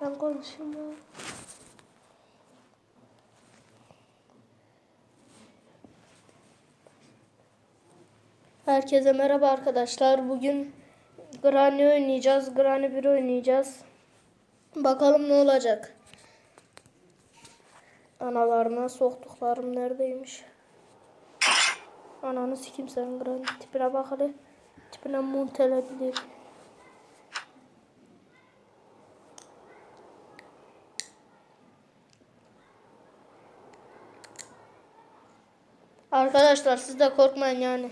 Ben konuşayım ya. Herkese merhaba arkadaşlar. Bugün Granny oynayacağız. Granny 1 oynayacağız. Bakalım ne olacak. Analarına soktuklarım neredeymiş? Ananı sikim sen Granny. Tipine bak hele. Tipine muntelebilir. Arkadaşlar siz de korkmayın yani.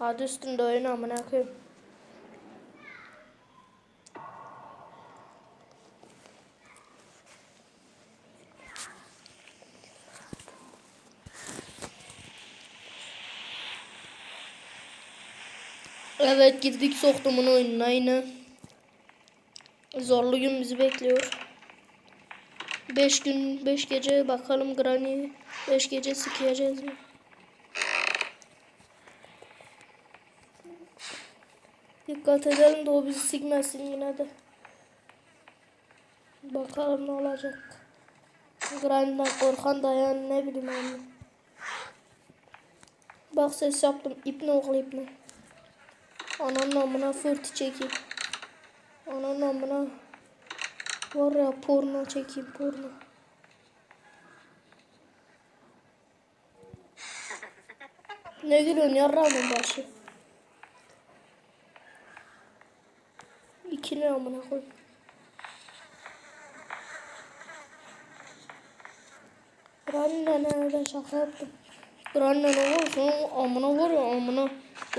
Adı üstünde oyun amına koyayım. Evet girdik soktumun oyununa yine. Zorlu gün bizi bekliyor. 5 gün 5 gece bakalım Granny 5 gece sikeceğiz mi? Dikkat edelim de o bizi sikmesin yine de. Bakalım ne olacak. Granny'den korkan da yani ne bileyim anne. Bak ses yaptım. İpne oğlu ipne. Ananın amına fırtı çekeyim. Ananın amına var ya porno çekeyim porno. Ne gülüyorsun yarrağımın başı. İki ne amına koy. Granny'le ne öyle şaka yaptım. Granny'le ne var amına var ya amına.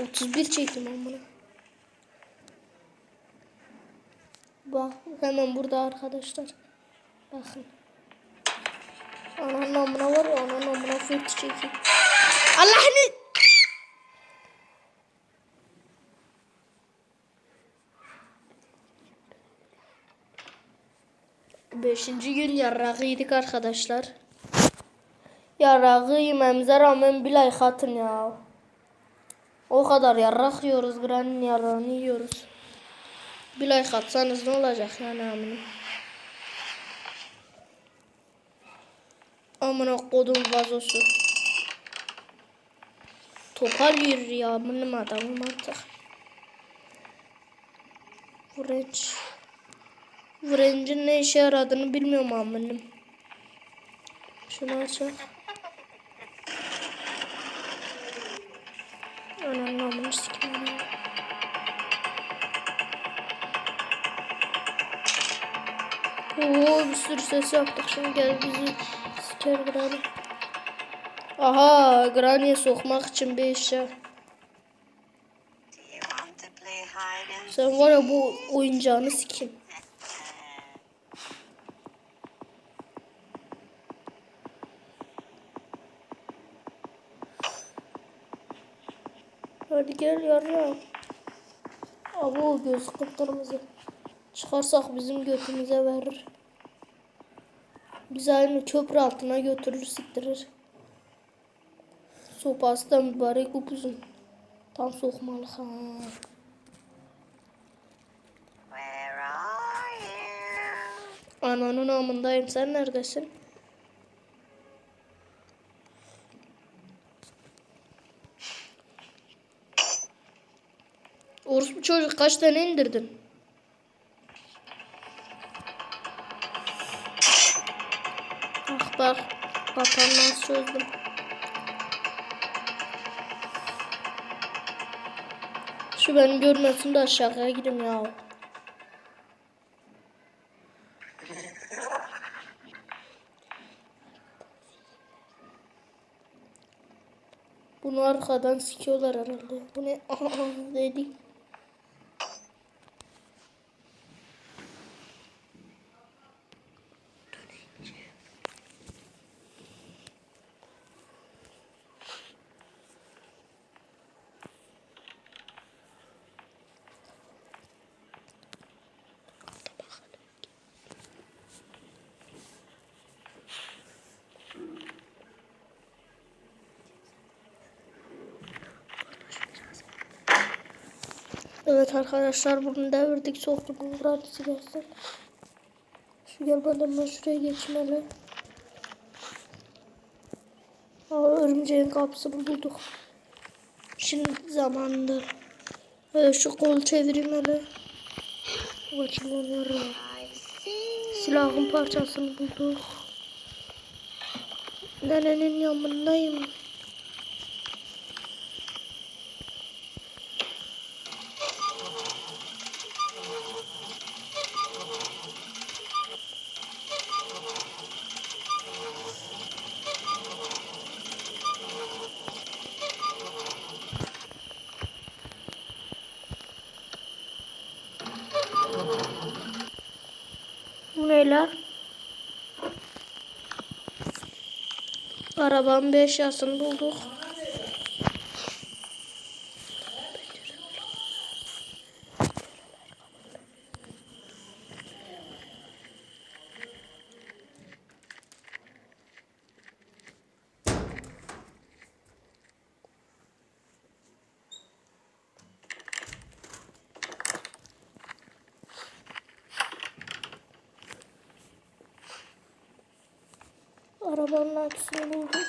31 çektim amına. Bak hemen burada arkadaşlar. Bakın. Ananın amına var ya ananın amına fırtı çekeyim. Allah'ını. Beşinci gün yarrağı arkadaşlar. Yarrağı yememize rağmen bir like atın ya. O kadar yarrak yiyoruz. Granny'nin yarrağını yiyoruz. Bir like atsanız ne olacak yani amına. Amına kodum vazosu. Topal yürür ya benim adamım artık. French. French'in ne işe yaradığını bilmiyorum amirim. Şunu açalım. Ananın amını sikim. Oo bir sürü ses yaptık şimdi gel bizi siker Granny. Aha Granny'e sokmak için bir and Sen var ya bu oyuncağını sikim. Hadi gel yarra. Abo göz kıpkırmızı. Çıkarsak bizim götümüze verir. Bizi aynı köprü altına götürür siktirir. Sopası da mübarek upuzun. Tam sokmalık ha. Ananın amındayım. Sen neredesin? Orospu çocuk kaç tane indirdin? Ah bak. Vatandan çözdüm. Şu beni görmesin de aşağıya gideyim ya. Bunu arkadan sikiyorlar herhalde. Bu ne? Dedi. Evet arkadaşlar bunu devirdik soktuk Murat'ı gelsin. Şu gel bana ben şuraya geçmeli. Aa, örümceğin kapısını bulduk. Şimdi zamanında. Ee, şu kol çevireyim hele. Bakayım onları. Silahın parçasını bulduk. Nenenin yanındayım. Bu neler? Arabanın bir eşyasını bulduk. Arabanın aküsünü bulduk.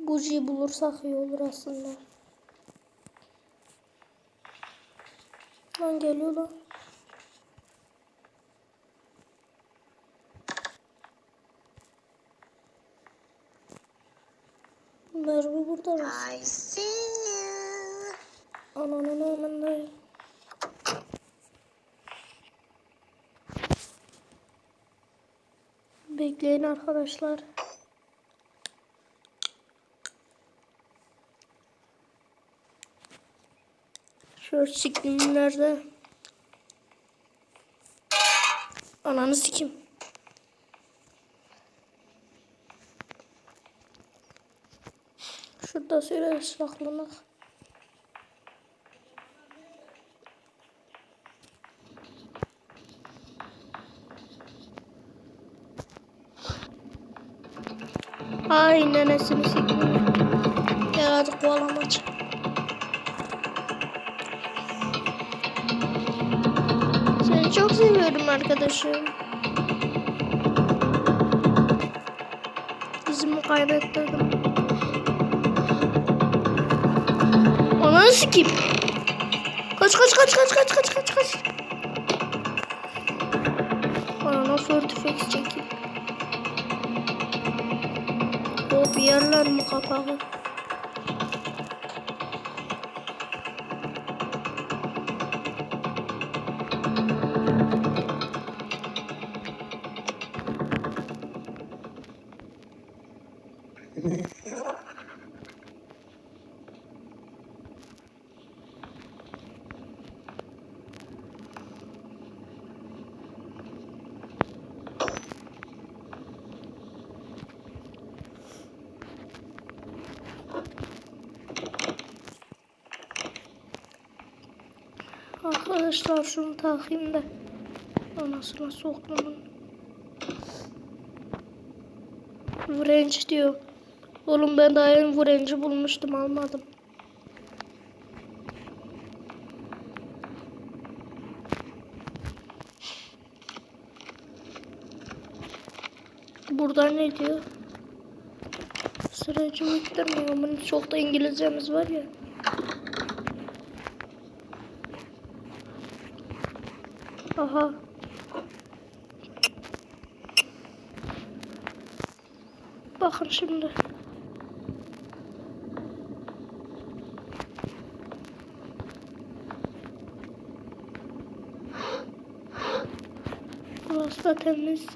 Bujiyi bulursak iyi olur aslında. Lan geliyor lan. Merve burada mı? I see. Ananın önündeyim. Bekleyin arkadaşlar. Şöyle siklim nerede? Ananı sikim. Şurada şöyle saklanak. Ay nenesini sikmiyor. Gel hadi kovalamaç. Seni çok seviyorum arkadaşım. Dizimi kaybettirdim. Ananı sikeyim. Kaç kaç kaç kaç kaç kaç kaç kaç. Anana fortifex çekeyim. O bir yerler mi Arkadaşlar şunu takayım da anasına soktumun. Wrench diyor. Oğlum ben daha yeni wrench'i bulmuştum almadım. Burada ne diyor? Sıracı bitirmiyor. Bunun çok da İngilizcemiz var ya. Aha. Bakın şimdi. Burası da temiz.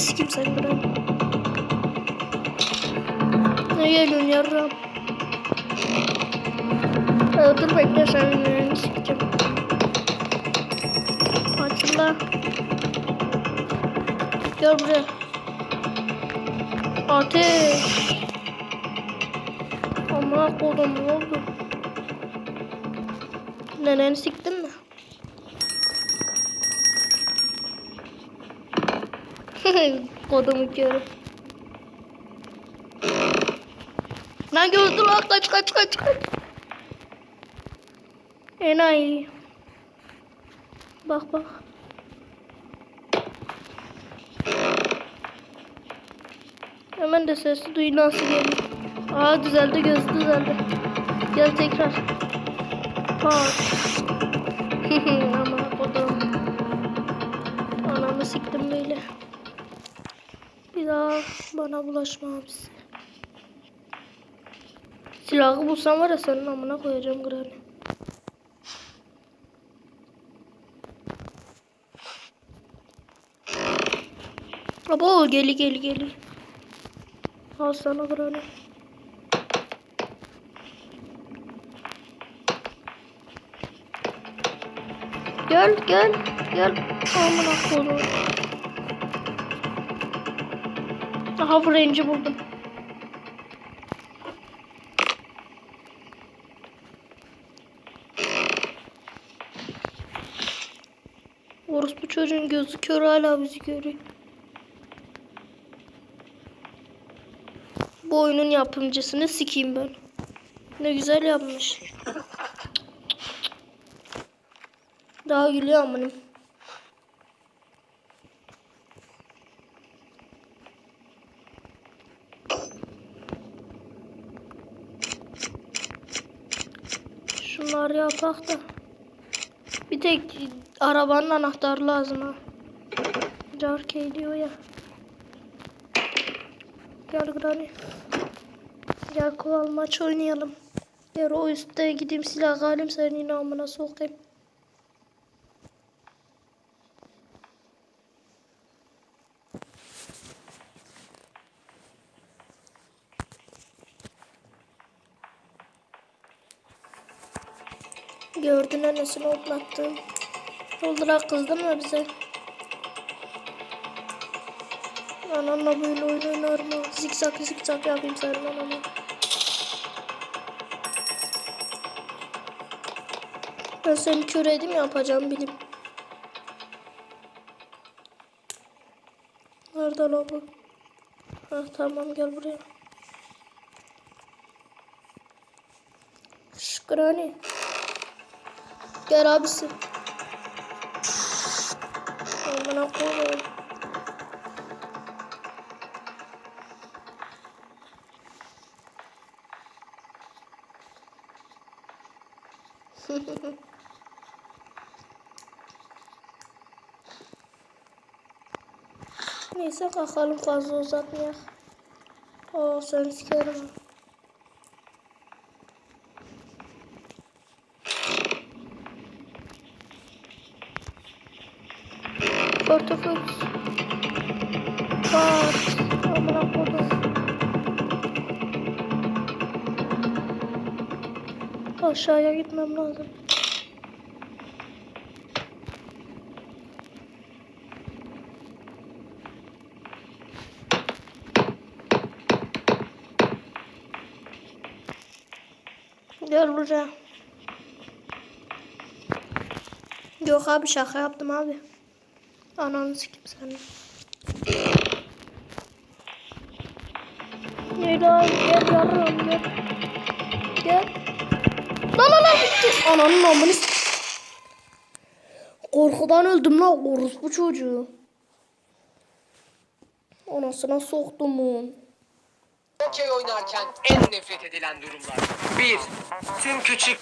Sikeyim sen bırak. Ne geliyorsun yarram? Ee, dur bekle sen neneni sikeceğim. Açıla. Gel buraya. Ateş. Aman kodum ne oldu? Neneni siktin mi? Kodumu körü. Lan gördü lan kaç kaç kaç kaç. Enayi. Bak bak. Hemen de sesi duy nasıl geliyor. Aa düzeldi göz düzeldi. Gel tekrar. Pat. Ama kodum. Anamı siktim böyle. Daha bana bulaşma abisi. Silahı bulsam var ya senin amına koyacağım Granny. Abo geli geli geli. Al sana Granny. Gel gel gel. Amına koyayım. Aha frenci buldum. Orospu çocuğun gözü kör hala bizi görüyor. Bu oyunun yapımcısını sikeyim ben. Ne güzel yapmış. Daha gülüyor amınım. Şunları yapak da. Bir tek arabanın anahtarı lazım ha. Carkey diyor ya. Gel Granny. Gel koval maç oynayalım. Gel o üstte gideyim silah alayım senin amına sokayım. Gördün annesini otlattım. Oldurak kızdın mı bize? Ananla böyle oyun oynar mı? Zikzak zikzak yapayım senin anana. Ben seni kör edeyim yapacağım bilim. Nerede lan bu? Ha tamam gel buraya. Şş Granny. Gel abisi. Amına koyayım. Neyse kalkalım fazla uzatmayak. Oo sen sikerim. Ha. Portaföy. Bak. Amına koydum. Aşağıya gitmem lazım. Gel buraya. Yok abi şaka yaptım abi. Ananı sikim seni. Gel abi gel yarım gel. Gel. Lan lan lan bitti. Ananın amını Korkudan öldüm lan orospu çocuğu. Anasına soktum onu. Okey oynarken en nefret edilen durumlar. 1. Tüm küçük